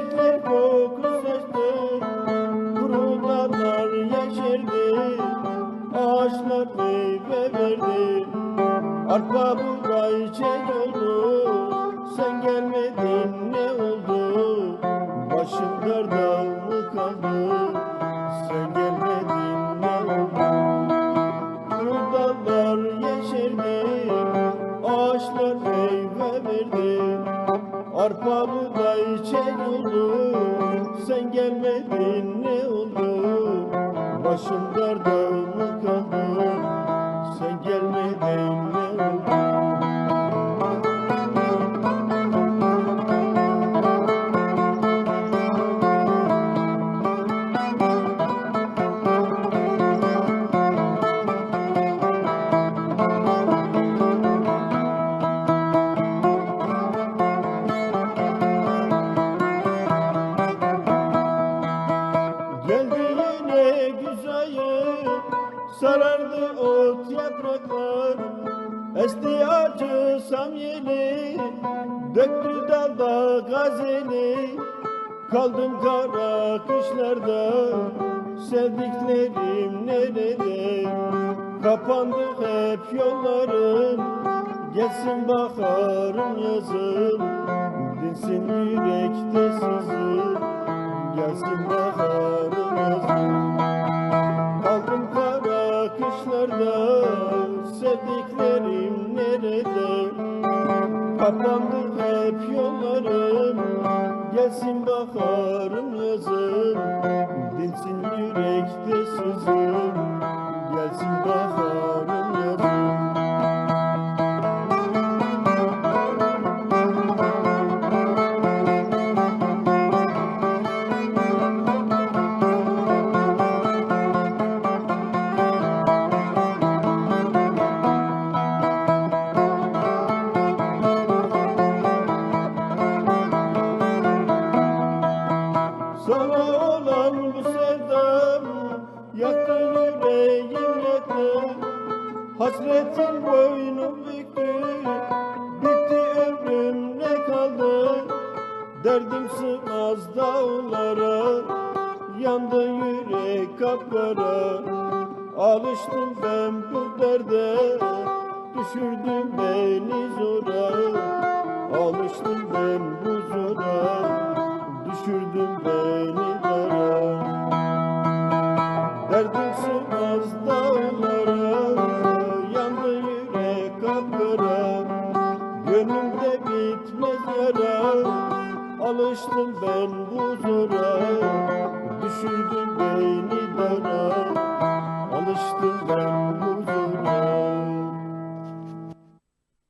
çiçekler koku saçtı Kuru dallar yeşerdi Ağaçlar meyve verdi Arpa buğday çek oldu. Sen gelmedin ne oldu? Başım karda mı kaldı Sen gelmedin ne oldu? Kuru dallar yeşerdi Arpa buğday çek oldu Sen gelmedin ne oldu Başım darda mı kaldı? Sen gelmedin ne oldu Sarardı ot yapraklar Esti acı samyeli Döktü dalda gazeli. Kaldım kara kışlarda Sevdiklerim nerede? Kapandı hep yollarım Gelsin baharım yazım. Dinsin yürekte sızım Gelsin baharım yazım Kapandı hep yollarım. Gelsin baharım yazım. Dinsin yürekte sızım Gelsin baharım Hasretin boynu büktü Bitti ömrüm ne kaldı. Derdim sığmaz dağlara Yandı yürek kapkara Alıştım ben bu derde Düşürdün beni zora. Alıştım ben bu zora Düşürdün beni Alıştım ben bu zora. Düşürdün beni dara Alıştım ben bu zora